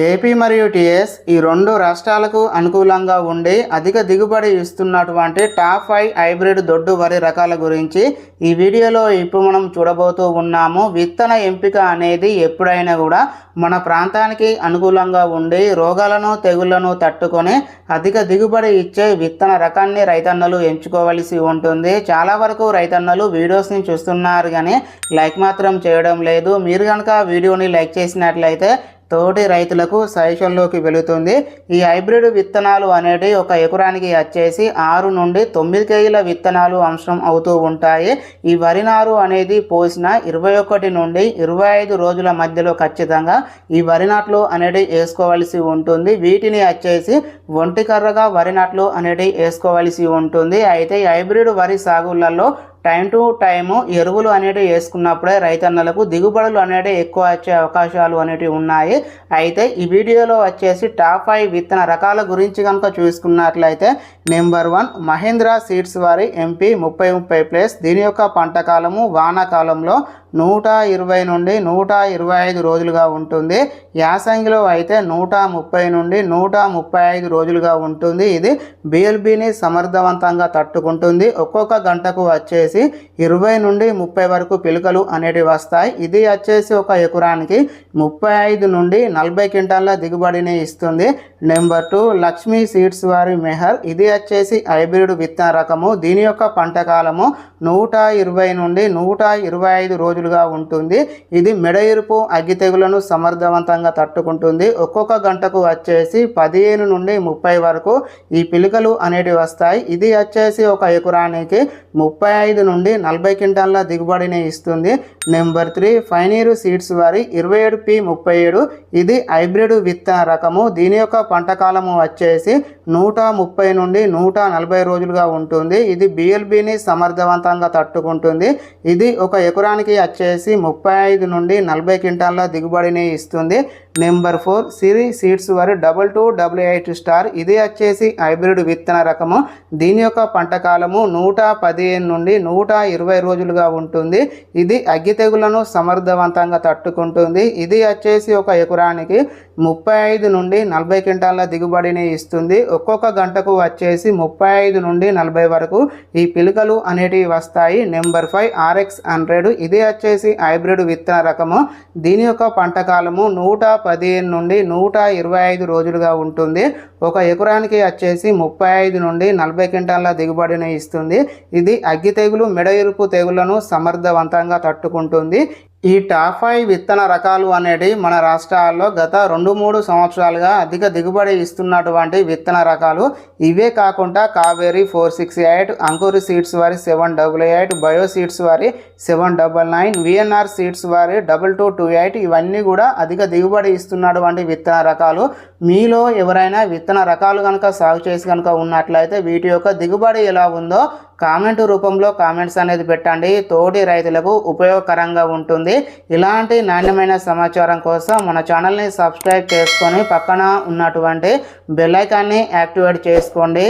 AP మరియు TS ఈ రెండు రాష్ట్రాలకు అనుకూలంగా ఉండి అధిక దిగుబడి ఇస్తున్నటువంటి టాప్ ఫైవ్ హైబ్రిడ్ దొడ్డు వరి రకాల గురించి ఈ వీడియోలో ఇప్పుడు మనం చూడబోతూ ఉన్నాము. విత్తన ఎంపిక అనేది ఎప్పుడైనా కూడా మన ప్రాంతానికి అనుకూలంగా ఉండి రోగాలను తెగుళ్ళను తట్టుకొని అధిక దిగుబడి ఇచ్చే విత్తన రకాన్ని రైతన్నలు ఎంచుకోవలసి ఉంటుంది. చాలా వరకు రైతన్నలు వీడియోస్ని చూస్తున్నారు కానీ లైక్ మాత్రం చేయడం లేదు. మీరు కనుక వీడియోని లైక్ చేసినట్లయితే తోటి రైతులకు సజెషన్లోకి వెళుతుంది. ఈ హైబ్రిడ్ విత్తనాలు అనేవి ఒక ఎకరానికి వచ్చేసి ఆరు నుండి తొమ్మిది కేజీల విత్తనాలు అంశం అవుతూ ఉంటాయి. ఈ వరి నారు అనేది పోసిన ఇరవై ఒకటి నుండి ఇరవై ఐదు రోజుల మధ్యలో ఖచ్చితంగా ఈ వరి నాట్లు అనేది వేసుకోవాల్సి ఉంటుంది. వీటిని వచ్చేసి ఒంటికర్రగా వరి నాట్లు అనేది వేసుకోవాల్సి ఉంటుంది. అయితే ఈ హైబ్రిడ్ వరి సాగులలో టైం టు టైము ఎరువులు అనేటివి వేసుకున్నప్పుడే రైతన్నలకు దిగుబడులు అనేటివి ఎక్కువ వచ్చే అవకాశాలు అనేటివి ఉన్నాయి. అయితే ఈ వీడియోలో వచ్చేసి టాప్ ఫైవ్ విత్తన రకాల గురించి కనుక చూసుకున్నట్లయితే నెంబర్ వన్ మహేంద్ర సీడ్స్ వారి ఎంపీ ముప్పై ముప్పై ప్లేస్. దీని యొక్క పంట కాలము వానాకాలంలో నూట ఇరవై నుండి నూట ఇరవై ఐదు రోజులుగా ఉంటుంది. యాసంగిలో అయితే నూట ముప్పై నుండి నూట ముప్పై ఐదు రోజులుగా ఉంటుంది. ఇది బిఎల్బిని సమర్థవంతంగా తట్టుకుంటుంది. ఒక్కొక్క గంటకు వచ్చేసి ఇరవై నుండి ముప్పై వరకు పిలుకలు అనేటివి వస్తాయి. ఇది వచ్చేసి ఒక ఎకరానికి ముప్పై ఐదు నుండి నలభై క్వింటాల దిగుబడిని ఇస్తుంది. నెంబర్ టూ లక్ష్మీ సీడ్స్ వారి మెహర్. ఇది వచ్చేసి హైబ్రిడ్ విత్తన రకము. దీని యొక్క పంట కాలము నూట ఇరవై నుండి నూట ఇరవై ఐదు రోజులుగా ఉంటుంది. ఇది మెడ ఇరుపు అగ్గి తెగులను సమర్థవంతంగా తట్టుకుంటుంది. ఒక్కొక్క గంటకు వచ్చేసి పదిహేను నుండి ముప్పై వరకు ఈ పిలుకలు అనేటివి వస్తాయి. ఇది వచ్చేసి ఒక ఎకరానికి ముప్పై ఐదు నుండి నలభై క్వింటాల దిగుబడిని ఇస్తుంది. నెంబర్ త్రీ ఫైనీరు సీడ్స్ వారి ఇరవై ఏడు పి ముప్పై ఏడు. ఇది హైబ్రిడ్ విత్తన రకము. దీని యొక్క పంటకాలము వచ్చేసి నూట ముప్పై నుండి నూట నలభై రోజులుగా ఉంటుంది. ఇది బిఎల్బిని సమర్థవంతంగా తట్టుకుంటుంది. ఇది ఒక ఎకరానికి వచ్చేసి ముప్పై ఐదు నుండి నలభై క్వింటాల దిగుబడిని ఇస్తుంది. నెంబర్ ఫోర్ సిరి సీడ్స్ వారి double two double eight star. ఇది వచ్చేసి హైబ్రిడ్ విత్తన రకము. దీని యొక్క పంట కాలము నూట పదిహేను నుండి నూట ఇరవై రోజులుగా ఉంటుంది. ఇది అగ్గి తెగులను సమర్థవంతంగా తట్టుకుంటుంది. ఇది వచ్చేసి ఒక ఎకరానికి ముప్పై ఐదు నుండి నలభై క్వింటాల దిగుబడిని ఇస్తుంది. ఒక్కొక్క గంటకు వచ్చేసి ముప్పై ఐదు నుండి నలభై వరకు ఈ పిలుకలు అనేటివి వస్తాయి. Number five R X hundred. ఇది వచ్చేసి హైబ్రిడ్ విత్తన రకము. దీని యొక్క పంట కాలము నూట పదిహేను నుండి నూట ఇరవై ఐదు రోజులుగా ఉంటుంది. ఒక ఎకరానికి వచ్చేసి ముప్పై ఐదు నుండి నలభై క్వింటాల దిగుబడిని ఇస్తుంది. ఇది అగ్గి తెగులు మెడ ఇరుపు తెగులను సమర్థవంతంగా తట్టుకుంటుంది. ఈ టాప్ ఫైవ్ విత్తన రకాలు అనేటి మన రాష్ట్రాల్లో గత రెండు మూడు సంవత్సరాలుగా అధిక దిగుబడి ఇస్తున్నటువంటి విత్తన రకాలు. ఇవే కాకుండా Kaveri four six eight Ankur seeds వారి seven double eight bio seeds వారి seven double nine V N R seeds వారి డబల్ టూ టూ ఎయిట్ ఇవన్నీ కూడా అధిక దిగుబడి ఇస్తున్నటువంటి విత్తన రకాలు. మీలో ఎవరైనా విత్తన రకాలు కనుక సాగు చేసి కనుక ఉన్నట్లయితే వీటి యొక్క దిగుబడి ఎలా ఉందో కామెంట్ రూపంలో కామెంట్స్ అనేది పెట్టండి. తోటి రైతులకు ఉపయోగకరంగా ఉంటుంది. ఇలాంటి నాణ్యమైన సమాచారం కోసం మన ఛానల్ని సబ్స్క్రైబ్ చేసుకొని పక్కన ఉన్నటువంటి బెల్లైకాన్ని యాక్టివేట్ చేసుకోండి.